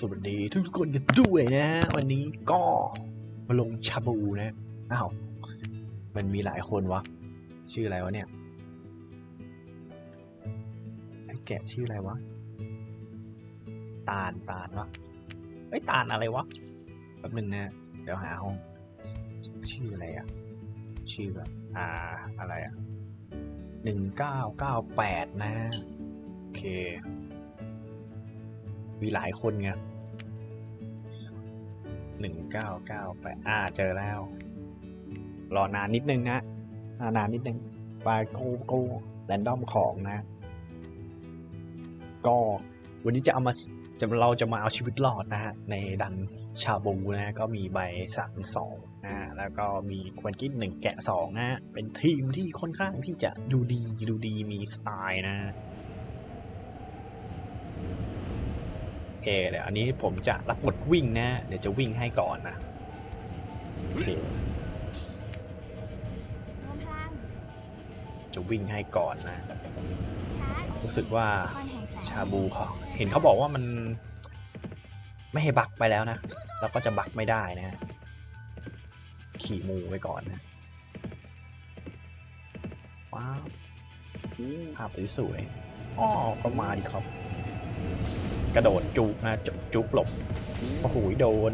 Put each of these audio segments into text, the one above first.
สวัสดีทุกคนกันด้วยนะ วันนี้ก็มาลงชาบูนะอ้าวมันมีหลายคนวะ ชื่ออะไรวะเนี่ยไอ้แกะชื่ออะไรวะ ตาลตาลวะไอ้ตาลอะไรวะแป๊บนึงนะเดี๋ยวหาห้อง ชื่ออะไรอะชื่อแบบอ่าอะไรอะหนึ่งเก้าเก้าแปดนะ โอเค มีหลายคนไงหนึ่งเก้าเก้าแปอ่าเจอแล้ว รอนานนิดนึงนะอ่านานนิดนึงไปโกโกแรนดอมของนะ ก็วันนี้จะเอามาจะเราจะมาเอาชีวิตรอดนะฮะ ในดันชาบูนะ ก็มีใบสั่งสองนะแล้วก็มีควนกิ๊หนึ่งแกะสองนะ เป็นทีมที่ค่อนข้างที่จะดูดีดูดีมีสไตล์นะ โอเคเดี๋ยวอันนี้ผมจะรับบทวิ่งนะเดี๋ยวจะวิ่งให้ก่อนนะโอเครวมพลังจะวิ่งให้ก่อนนะชาร์จรู้สึกว่าคอนแห่งแสงชาบูเขาเห็นเขาบอกว่ามันไม่ให้บักไปแล้วนะเราก็จะบักไม่ได้นะ ขี่มูไปก่อนนะว้าวภาพสวยๆอ๋อก็มาดีครับ กระโดดจุกนะจุกจุกหลบโอ้โหโดน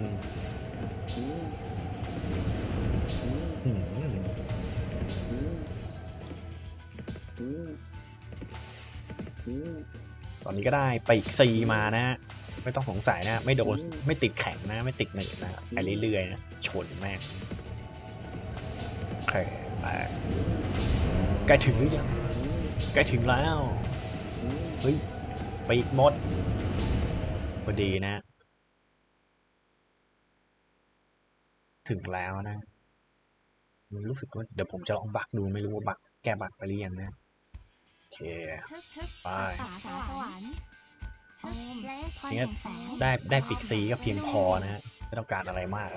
ตอนนี้ก็ได้ไปอีกซีมานะไม่ต้องสงสัยนะ ไม่โดนไม่ติดแข็งนะ ไม่ติดหนืดนะไปเรื่อยๆนะชนแม่งโอเคไปใกล้ถึงหรือยังใกล้ถึงแล้ว เฮ้ย ไปอีกมด พอดีนะ ถึงแล้วนะรู้สึกว่าเดี๋ยวผมจะลองบักดูไม่รู้ว่าบักแกบักไปหรือยังนะ โอเค ไปเนี่ยได้ได้ปีกซีก็เพียงพอนะฮะไม่ต้องการอะไรมาก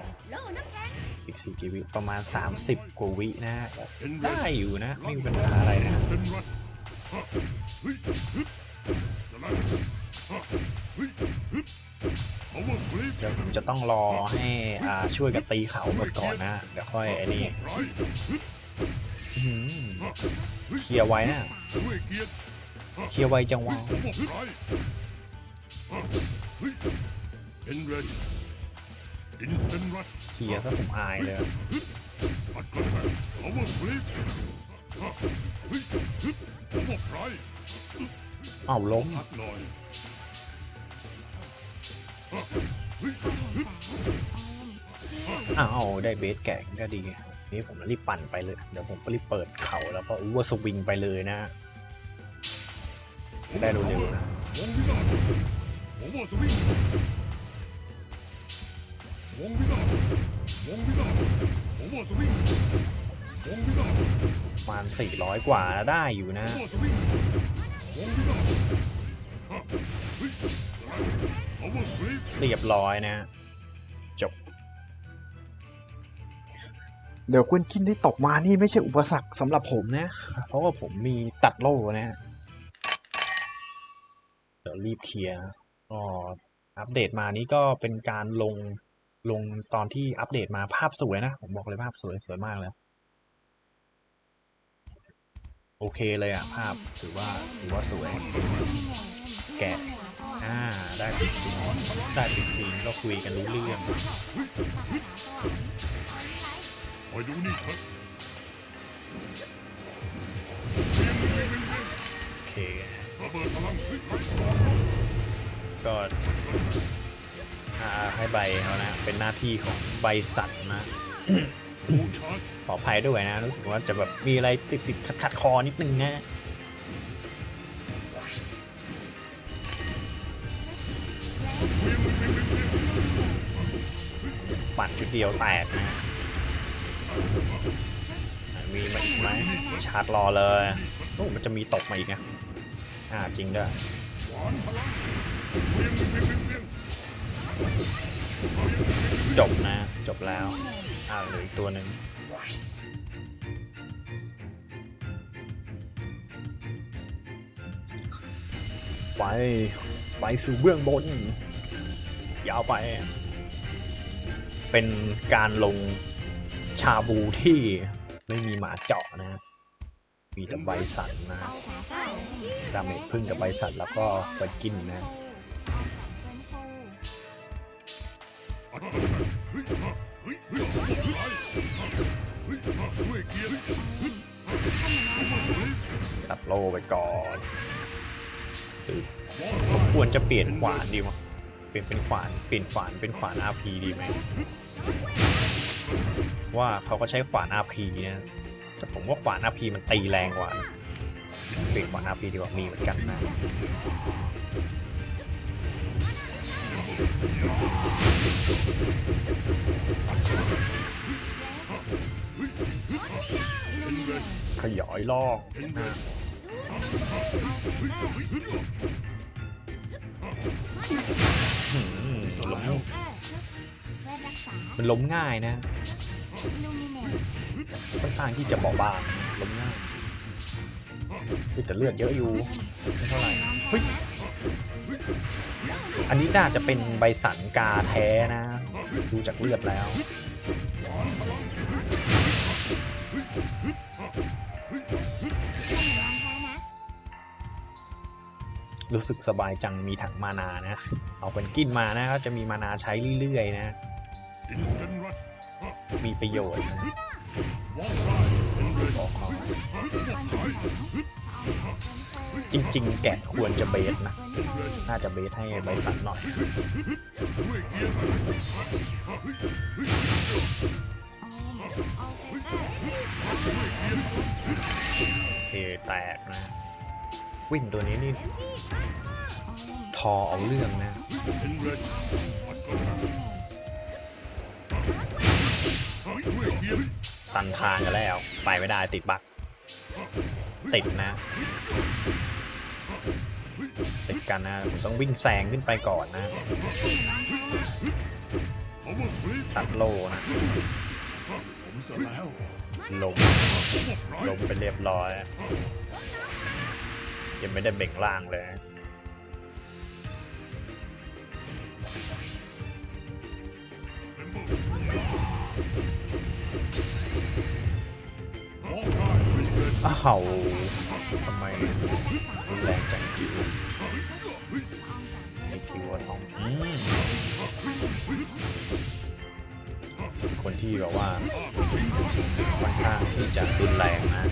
ปีกซีกี่วิประมาณ 30 กว่าวินะฮะได้อยู่นะ ไม่มีปัญหาอะไรนะ เดี๋ยวผมจะต้องรอให้อ่าช่วยกันตีเขาหมดก่อนนะ เดี๋ยวค่อยไอ้นี่เคลียร์ไว้นะเคลียร์ไว้จังวะเคลียร์ซะผมอายเลยเอาว่าฟลิปเอาว่าไพรเอ้าล้ม อ้าว ได้เบสแก่ก็ดี นี่ผมรีบปั่นไปเลย เดี๋ยวผมก็รีบเปิดเขาแล้วก็อูว่าสวิงไปเลยนะ ได้เร็วๆนะวงวินาศผมว่าสวิงวงวินาศวงวินาศผมว่าสวิงวงวินาศประมาณ400 กว่าได้อยู่นะ เรียบร้อยนะจบ เดี๋ยวคุณกินที่ตกมานี่ไม่ใช่อุปสรรคสำหรับผมนะ เพราะว่าผมมีตัดโล่นะ เดี๋ยวรีบเคลียร์ก็อัปเดตมานี่ก็เป็นการลงลงตอนที่อัปเดตมาภาพสวยนะ ผมบอกเลยภาพสวยสวยมากเลยโอเคเลยอะภาพถือว่าถือว่าสวย แกะ อ่าได้ปิดซีนได้ปิดซีนก็คุยกันรู้เรื่องคอยดูนี่ครับโอเคระเบิดพลังก็อ่าให้ใบเขานะ เป็นหน้าที่ของใบสัตว์นะขออภัยด้วยนะ รู้สึกว่าจะแบบมีอะไรติดติดขัดขัดคอนิดนึงนะ ปั่นชุดเดียวแตกนะมีมาอีกไหมชาร์จรอเลยโอ้มันจะมีตกมาอีกนะอ่าจริงด้วยจบนะ จบแล้ว อ่าเหลืออีกตัวหนึ่งไป ไปสู่เบื้องบน ยาวไป เป็นการลงชาบูที่ไม่มีหมาเจาะนะมีแต่ใบสันนะเตวรรค์ดาเมจพึ่งกับใบสันแล้วก็เปิดกินนะเฟื้นฟูอัดกันเฮ้ยเฮ้ยเฮ้ยด้วยเกียร์ตัดโลไปก่อนควรจะเปลี่ยนขวานดีมั้ยเป ลี่ยนเป็นขวานเปลี่ยนขวานเป็นขวาน RP ดีไหมว่าเขาก็ใช้ขวาน RP นะแต่ผมว่าขวาน RP มันตีแรงกว่าเปลี่ยนขวาน RP ดีกว่ามีเหมือนกันนะขยายลอก นะหืมล้มเออเวทรักษามันล้มง่ายนะลูมิเนตค่อนข้างที่จะเบาบางล้มง่ายเฮ้ยแต่เลือดเยอะอยู่ไม่เท่าไหร่เฮ้ยอันนี้น่าจะเป็นใบสันกาแท้นะ ดูจากเลือดแล้วรู้สึกสบายจังมีถังมานานะ เอาเป็นกินมานะก็จะมีมานาใช้เรื่อยๆนะ มีประโยชน์ขอาแสงเฟื้นฟูจริงๆ แกะควรจะเบสนะ น่าจะเบสให้ใบสันหน่อยเกียร์โอแตกนะ วิ่งตัวนี้นี่ ทอเอาเรื่องนะตันทางกันแล้ว ไปไม่ได้ติดบักติดนะ ติดกันนะผมต้องวิ่งแซงขึ้นไปก่อนนะตัดโลนะผมเสร็จแล้วลงลงไปเรียบร้อย ยังไม่ได้เบ่งล่างเลย อลไรเป็นเรนอ้าวทำไมรุนแรงจังคิวไอคิวทองคนที่แบบว่าค่อนข้างที่จะรุนแรงนะ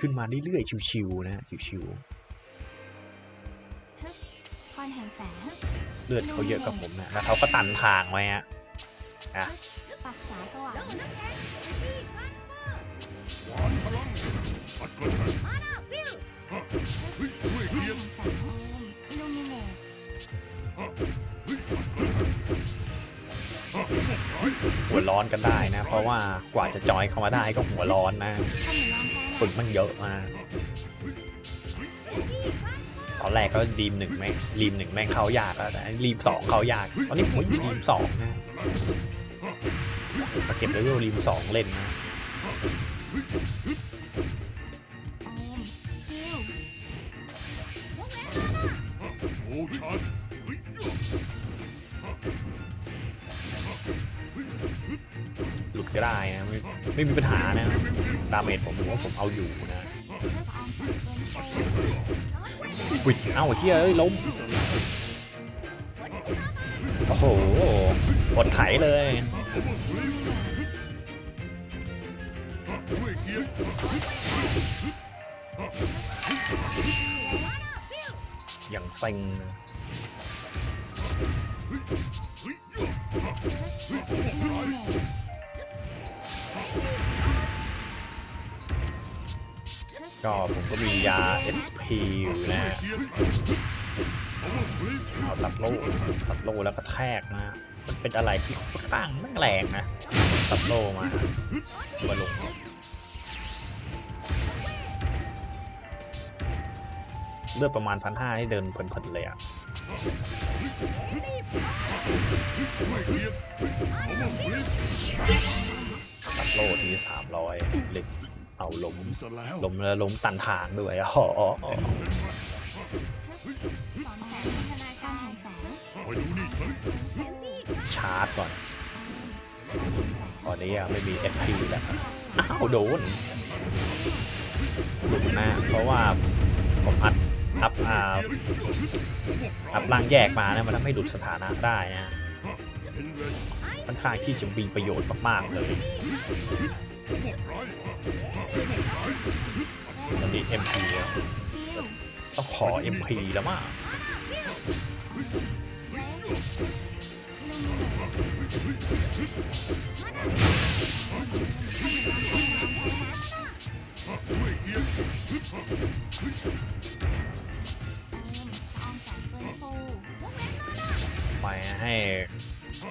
ขึ้นมาเรื่อยๆ ชิวๆนะชิวคอนแห่งแสงๆเลือดเขาเยอะกับผมนะแล้วเขาก็ตันทางไว้ฮะอะปักษาสวรรค์วานพลังอัดกันด้วยคเกียอนร์แห่งแสงโอมลูมิเนตหัวร้อนกันได้นะ เพราะว่ากว่าจะจอยเข้ามาได้ก็หัวร้อนนะขนมร้องแพ้ ฝึกมันเยอะมากตอนแรกก็รีมหนึ่งแม่งรีมหนึ่งแม่งเขายากแล้วแต่รีมสองเขายากตอนนี้ผมก็อยู่รีมสองนะมาเก็บเลเวลรีมสองเล่นนะหลุดก็ได้นะไม่ไม่มีปัญหานะ ดาเมจผมผมว่าผมเอาอยู่นะเพื่อออมแสงเฟื้นฟูอุ้ยเอ้าเฮียเอ้ยล้มโอ้โหกดไถเลยยเกียร์อย่างเซ็งนะ ก็ผมก็มียา SP อยู่นะเอาตัดโล่ตัดโล่แล้วก็แทกนะมันเป็นอะไรที่ค่อนข้างแรงนะตัดโล่มามาลงเลือดประมาณพันห้าให้เดินเพลินๆเลยอะตัดโล่ที่สามร้อยเล็ก เอาล้มผมซะแล้วล้มแล้วล้มตันทางด้วยอ๋ออ๋ออ๋อสอนแสงพัฒนาการแห่งแสงคอยดูนี่เถอะชาร์จก่อนตอนนี้ยังไม่มี FP แล้วอ้าวโดนหลุดหน้าเพราะว่าผมอัดอัพอ่าอัพล่างแยกมาเนี่ยมันทำให้หลุดสถานะได้นะเป็นเวรค่อนข้างที่จะมีประโยชน์มากๆเลย ผมหมดร้ายตอนนี้ MP อะคิวต้องขอ MP แล้วมั้งเลสลูมิเนตด้วยเกียรติเติมละอองแสงฟื้นฟูไปให้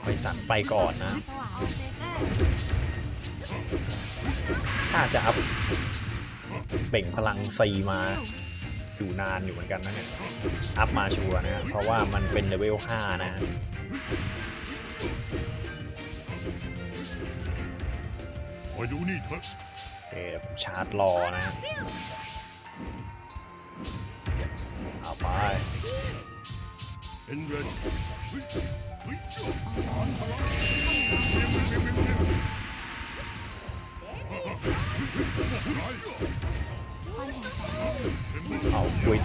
ไปสั่นไปก่อนนะ น่าจะอัพเบ่งพลังซีมาอยู่นานอยู่เหมือนกันนะเนี่ย อัพมาชัวร์นะฮะเพราะว่ามันเป็นเลเวล 5 นะฮะคอยดูนี่เถอะโอเคเดี๋ยวผมชาร์จรอนะฮะเอาไปเป็นเวร การ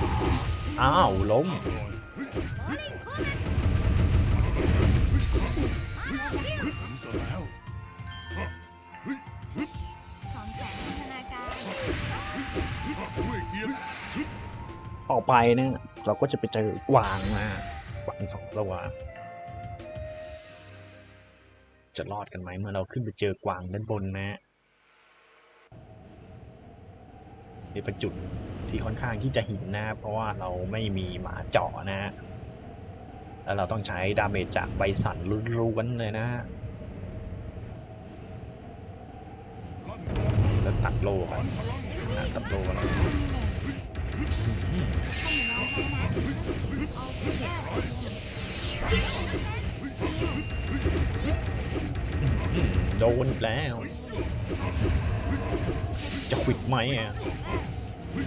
ด้วยเกียรติต่อไปเนี่ยเราก็จะไปเจอกวางนะกวางสองตัวจะรอดกันไหมเมื่อเราขึ้นไปเจอกวางด้านบนนะ นี่เป็นจุดที่ค่อนข้างที่จะหินนะเพราะว่าเราไม่มีหมาเจาะนะฮะแล้วเราต้องใช้ดาเมจจากใบสันล้วนๆเลยนะฮะแล้วตัดโลกันนะตัดโลกันลูมิเนตให้น้อนโดนแล้ว จะควิดไหมอะ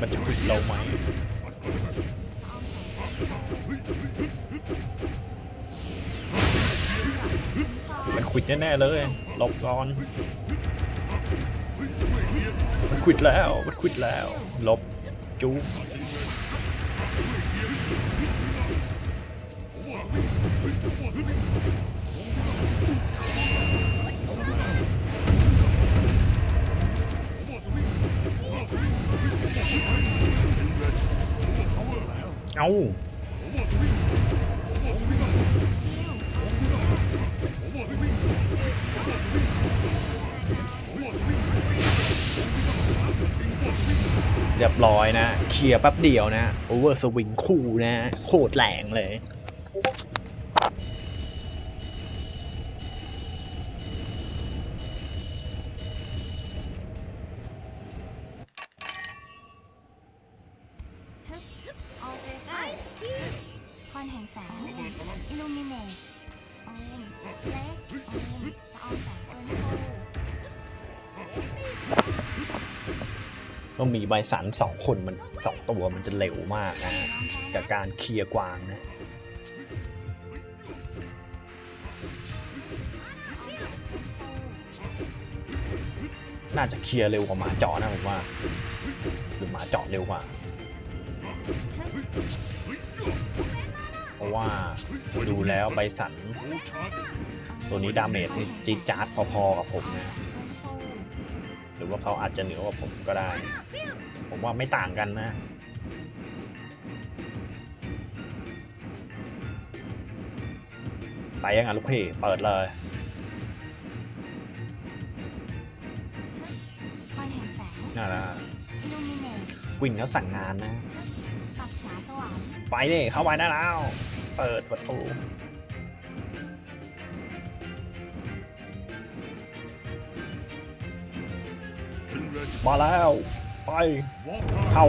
มันจะควิดเราไหมมันควิดแน่ๆเลยหลบก่อน มันควิดแล้ว มันควิดแล้วหลบจู เอาเรียบร้อยนะ เคลียร์แป๊บเดียวนะ โอเวอร์สวิงคู่นะ โคตรแรงเลย ต้องมีใบสันสองคนมันสองตัวมันจะเร็วมากนะกับการเคลียร์กวางนะน่าจะเคลียร์เร็วกว่าหมาเจาะนะผมว่าหรือหมาเจาะเร็วกว่าเพราะว่าดูแล้วใบสัน ตัวนี้ดาเมจนี่จีดจาร์ดพอๆกับผมนะ หรือว่าเขาอาจจะเหนือกว่าผมก็ได้ ผมว่าไม่ต่างกันนะไปยังอะลูกพี่ เปิดเลยคอนแห่งแสงน่าละอิลูมิเนตวิ่งแล้วสั่งงานนะปักษาสว่างไปดิเข้าไปได้แล้ว เปิดประตู มาแล้ว ไปวอล์กเข้า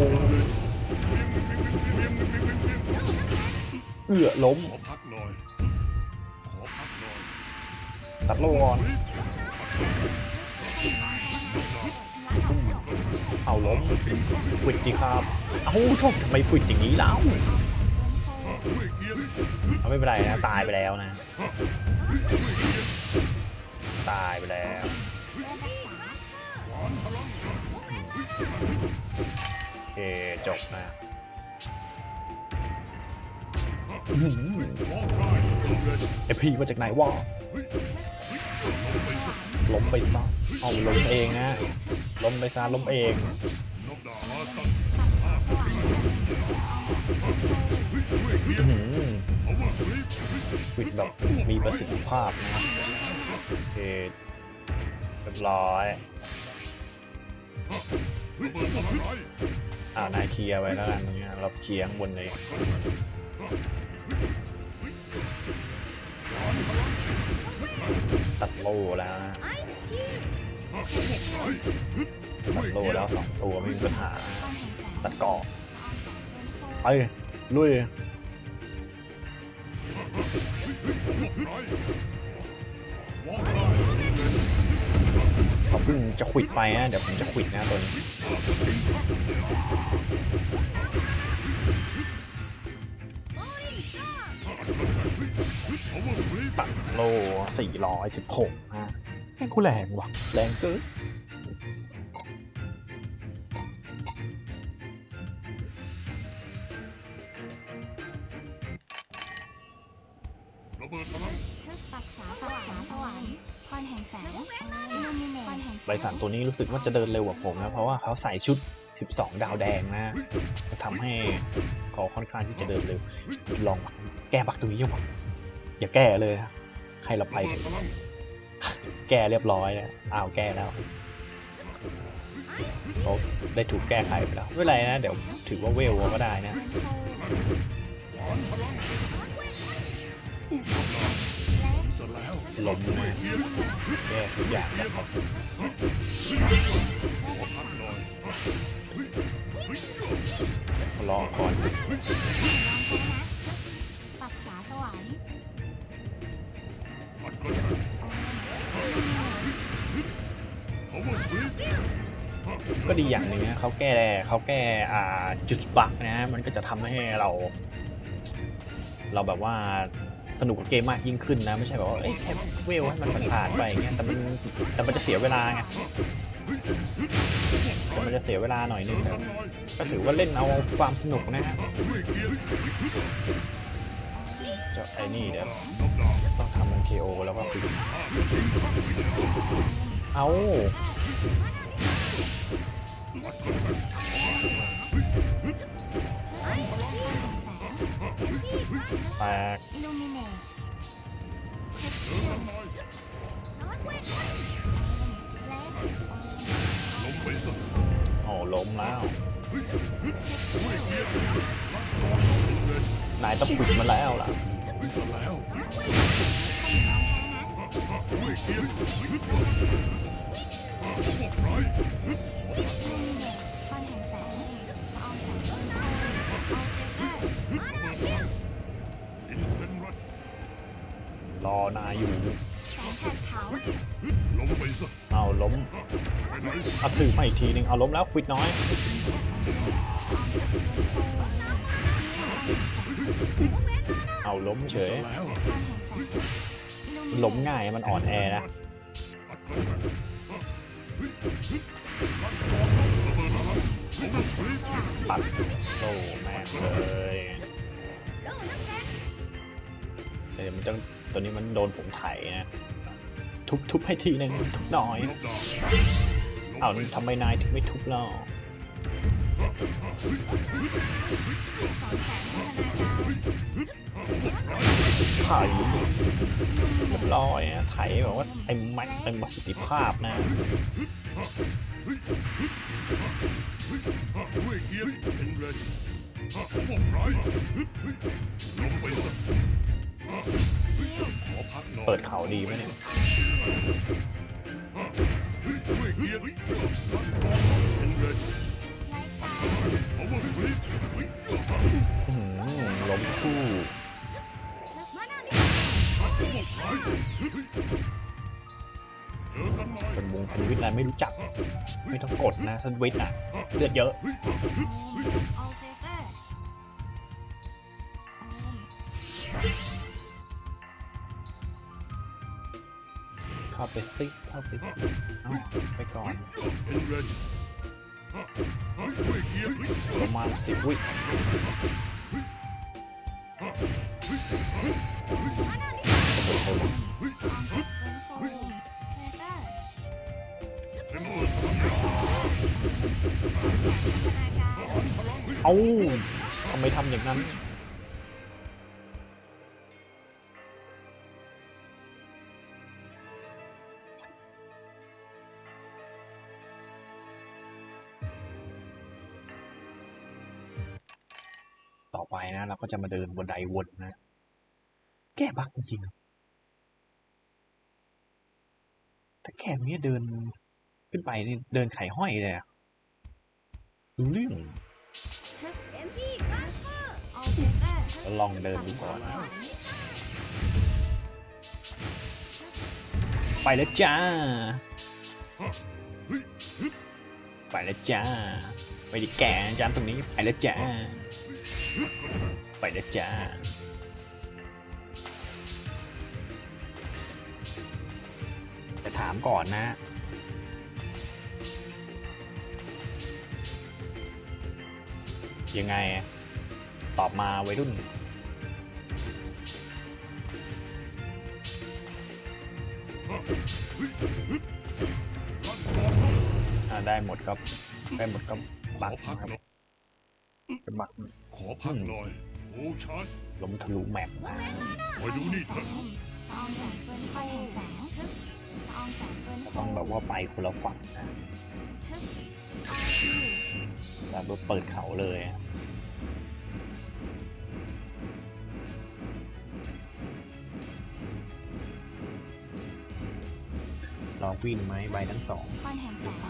เตรียมเตรียมเตรียมเตรียมเตรียมเตรียมเอื้อล้ม ขอพักหน่อย ขอพักหน่อย ตัดโลก่อนพลังองเอาล้มควิดดีครับ เอ้าโทษทำไมควิดอย่างนี้แล้วเอาไม่เป็นไรนะ ตายไปแล้วนะ ตายไปแล้ว โอเคจบนะไอพี่มาจากไหนวะล้มไปซะเอาล้มเองนะล้มไปซะล้มเองวิดแบบมีประสิทธิภาพนะโอเคเรียบร้อย ระเบิดทำลายอ่านายเคลียร์ไว้แล้วกันตรงเนี้ยเราเคลียร์ข้างบนเลยตัดโลแล้วนะตัดโลแล้วสองตัวไม่มีปัญหาตัดเกาะละอองแสงไปลุยไเขาเพิ่งจะขวิดไปนะ เดี๋ยวผมจะขวิดนะตนี้ตัดโล่สี่ร้อยสิบหกนะแค่กูแรงว่ะ แรงเกิน เนตก้อนแห่งแสงใบสันตัวนี้รู้สึกว่าจะเดินเร็วกว่าผมนะ เพราะว่าเขาใส่ชุด 12 ดาวแดงนะทำให้เขาค่อนข้างที่จะเดินเร็ว ลองแก้บักตรงนี้ยังอย่าแก้เลยนะให้เราไปแก้เรียบร้อยนะอ้าวแก้แล้วเขาได้ถูกแก้ไขไปแล้วไม่ไรนะ เดี๋ยวถือว่าเวลก็ได้นะ ล้วลมนะเกียรติแก้ทุกอย่างนะครับพักหน่อยรอก่อนปักษาสวรรค์ก็ได้เอาว่าคลิปก็ดีอย่างหนึ่งนะเขาแก้เขาแก้อ่าจุดบักนะฮะมันก็จะทำให้เรา เราแบบว่า สนุกกับเกมมากยิ่งขึ้นนะ ไม่ใช่แบบว่าเอ้ยแค่เวลให้มันผ่านไปอย่างเงี้ยแต่มันแต่มันจะเสียเวลาไงแต่มันจะเสียเวลาหน่อยนึงก็ถือว่าเล่นเอาความสนุกนะฮะเจ้าไอ้นี่เดี๋ยวต้องทำมัน KO แล้วก็เอา แตกอิลูมิเนตลงไปซะโอ้ล้มแล้ว นายต้องปิดมันแล้วล่ะ รอนายอยู่แสงแผดเผาลงไปซะเอาล้มเอาถือมาอีกทีนึงเอาล้มแล้วควิดน้อยเอาล้มเฉยล้มง่ายมันอ่อนแอนะปัดโล่แม่เลยเดี๋ยวมันจะ ตัวนี้มันโดนผมไถนะทุบทุบให้ทีนึงทุบหน่อยเอาทำไมนายถึงไม่ทุบเล่าไถเรียบร้อยนะไถแบบว่าเต็มแม็กเต็มประสิทธิภาพนะเเป็นเรนพวกไรลงไปซะขอพักหน่อยเปิดเขาดีไหมเนี่ยด้วยเกียรติเป็นเรนเอาว่าคลิปอื้อหือล้มคู่พวกไรเจอกันหน่อยเป็นวงสวิตอะไรไม่รู้จัก ไม่ต้องกดนะสวิตอะ เลือดเยอะ เข้าไปซิเข้าไปเอาไปก่อนประมาณสิบวิเอาทำไมทำอย่างนั้น จะมาเดินบนไดวนนะ แก้บักจริงๆถ้าแค่นี้เดินขึ้นไปนี่เดินไข่ห้อยเลยอะรู้เรื่องเอ็มพีทรานสเฟอร์ออลเฟเตอร์เราลองเดินดูก่อนไปแล้วจ้า ไปแล้วจ้า ไปดิแกจานตรงนี้ไปแล้วจ้า ไปแล้วจ้าแต่ถามก่อนนะ ยังไง ตอบมาวัยรุ่นอ่าได้หมดครับ ได้หมดก็ขบัอกพักนะครับหน่อยเป็นบัก ขอพักหน่อย โอ้ชาร์จล้มทะลุแมปนะคอยดูนี่เถอะออมแสงเกินคอนแห่งแสงออมแสงเกินต้องแบบว่าไปคนละฝั่งนะแล้วก็เปิดเขาเลยอะลองวิ่งไหมใบทั้งสองคอนแห่งแสงอ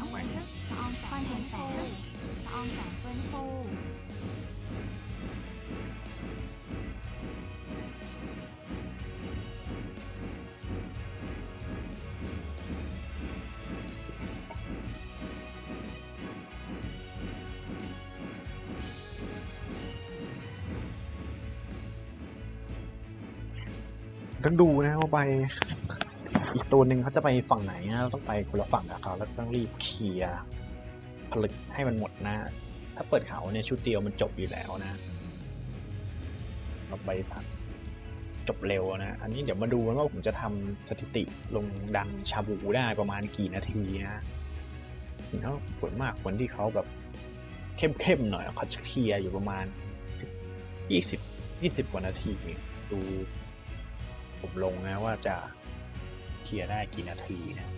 อมคอนแห่งแสงออมแสงเกินฟู ต้องดูนะว่าไปอีกตัวหนึ่งเขาจะไปฝั่งไหนนะเราต้องไปคนละฝั่งกับเขาแล้วต้องรีบเคลียร์ผลึกให้มันหมดนะ ถ้าเปิดเขาเนี่ยชุดเดียวมันจบอยู่แล้วนะเราไปสัตว์จบเร็วนะ อันนี้เดี๋ยวมาดูกันว่าผมจะทำสถิติลงดันชาบูได้ประมาณกี่นาทีนะแล้วส่วนมากคนที่เขาแบบเข้มๆหน่อยเขาจะเคลียร์อยู่ประมาณ 20 20 กว่านาทีดู ผมลงนะว่าจะเคลียร์ได้กี่นาทีนะ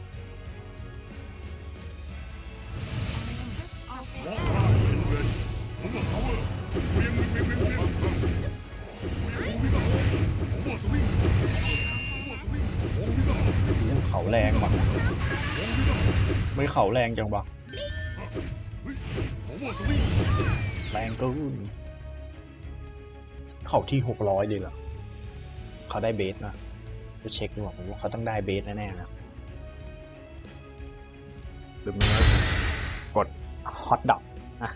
ออมเขเตออร์พักเป็นเรนผมว่าเขาอะเวียงเวียงเวียงเวียงเวียงผมว่าสวิงผมว่าสวิงผมพิฆาตโอ้เขาแรงว่ะไม่เขาแรงจังวะแรงเกินเขาที่หกร้อยเลยเหรอ เขาได้เบสนะจะเช็คดูว่าผมว่าเขาต้องได้เบสแน่ๆนะหรือไม่ก็กดฮอตดับนะ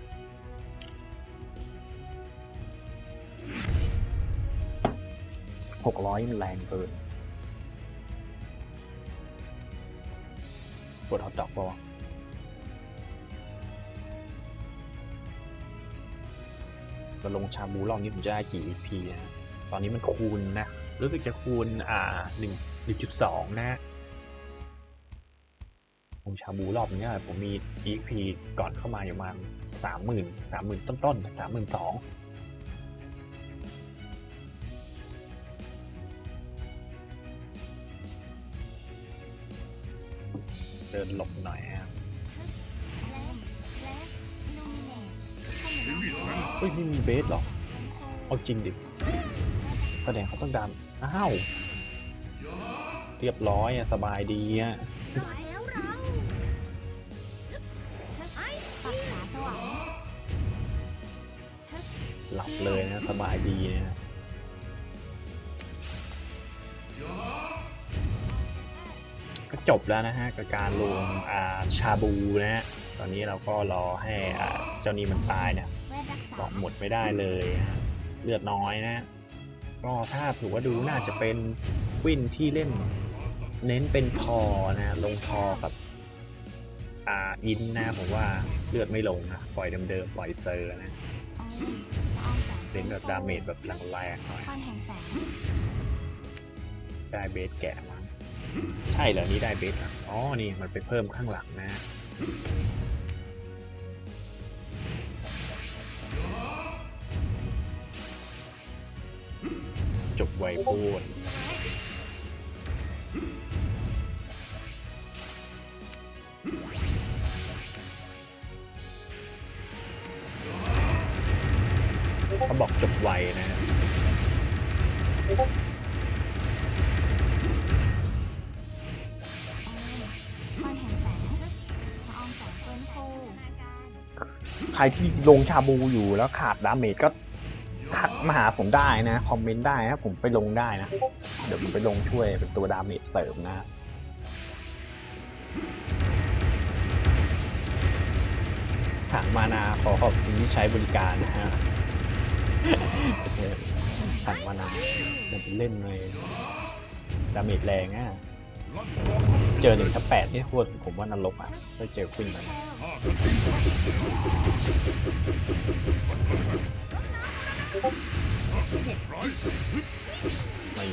หกร้อยมันแรงเกินกดฮอตดอกปะวะจะลงชาบูรอบนี้ผมจะได้กี่ EP นะ ตอนนี้มันคูณนะ รู้สึกจะคูณอ่าหนึ่งหนึ่งจุดสองนะผมชาบูรอบนี้ผมมี EP ก่อนเข้ามาอยู่ประมาณสามหมื่นสามหมื่นต้นๆสามหมื่นสองเดินหลบหน่อยนะเฮ้ยไม่มีเบสหรอ เอาจริงดิ แสดงเขาต้องดัน อ้าว เรียบร้อยอะสบายดีอะแล้วเราปักขาสวรรค์หลับเลยนะ สบายดีนะก็จบแล้วนะฮะกับการลงอ่าชาบูนะฮะตอนนี้เราก็รอให้อ่าเจ้านี้มันตายเนี่ยเวทรักษา บอกหมดไม่ได้เลย เลือดน้อยนะ ก็ถ้าถือว่าดูน่าจะเป็นวินที่เล่น เน้นเป็นทอนะลงทอกับอ่าอินนะผมว่าเลือดไม่ลงนะปล่อยเดิมๆปล่อยเซอร์นะเล่นแบบดาเมจแบบแรงๆหน่อยคอนแห่งแสงได้เบสแกะมั้งใช่เหรอนี่ได้เบสอะอ๋อนี่มันไปเพิ่มข้างหลังนะ ไวโพูดเขาบอกจบไวนะโอมคอนะใครที่ลงชาบูอยู่แล้วขาดดาเมจก็ มาหาผมได้นะ คอมเมนต์ได้นะผมไปลงได้นะ เดี๋ยวผมไปลงช่วยเป็นตัวดาเมจเสริมนะถังมานาขอขอบคุณที่ใช้บริการนะฮะถังมานาเดี๋ยวไปเล่นเลยดาเมจแรงอะเจอหนึ่งทับแปดนี่โคตรผมว่านรกอะถ้าเจอควินมัน ไม่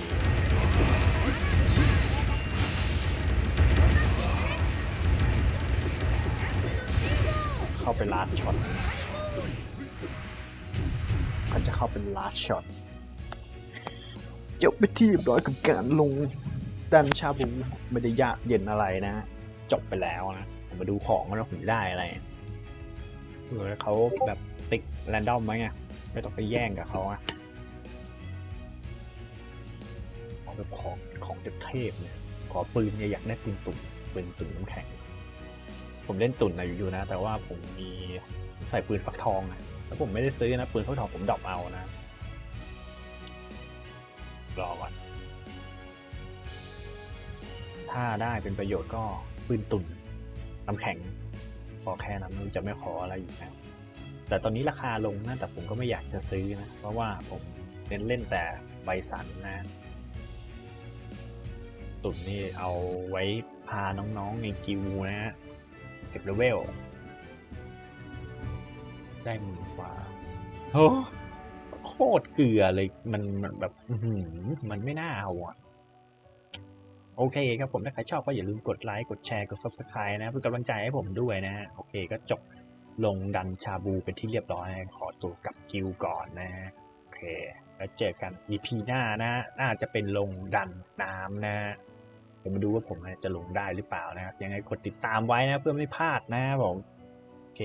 เข้าไปลาดช็อตเขาจะเข้าเป็นลาดช็อตจบไปที่เรียบร้อยกับการลงดันชาบูไม่ได้ยากเย็นอะไรนะ จบไปแล้วนะผมมาดูของว่าผมได้อะไรเผื่อเขาแบบติ๊กแรนดอมไหมไง ไม่ต้องไปแย่งกับเขาอะเอาแบบของของเทพเนี่ยขอปืนเนี่ยอยากได้ปืนตุ่นปืนตุ่นน้ำแข็ง ผมเล่นตุ่นนะอยู่ๆนะ แต่ว่าผมมีใส่ปืนฟักทองนะแล้วผมไม่ได้ซื้อนะปืนฟักทองผมดรอปเอานะรอก่อนถ้าได้เป็นประโยชน์ก็ปืนตุ่นน้ำแข็งพอแค่นั้นจะไม่ขออะไรอยู่แล้ว แต่ตอนนี้ราคาลงนะแต่ผมก็ไม่อยากจะซื้อนะ เพราะว่าผมเล่นเล่นแต่ใบสันนะ ตุ่นนี่เอาไว้พาน้องๆในกิวนะฮะเก็บเลเวล ได้หมื่นกว่าโอ้โคตรเกลือเลยมันมันแบบมันไม่น่าเอาอะโอเคครับผมถ้าใครชอบก็อย่าลืมกดไลค์ กดแชร์ กด Subscribe นะเพื่อกำลังใจให้ผมด้วยนะฮะ โอเคก็จบ ลงดันชาบูเป็นที่เรียบร้อย ขอตัวกลับกิวก่อนนะฮะโอเค แล้วเจอกัน EP หน้านะ น่าจะเป็นลงดันน้ำนะเดี๋ยวมาดูว่าผมจะลงได้หรือเปล่านะครับยังไงกดติดตามไว้นะเพื่อไม่พลาดนะครับผมโอเค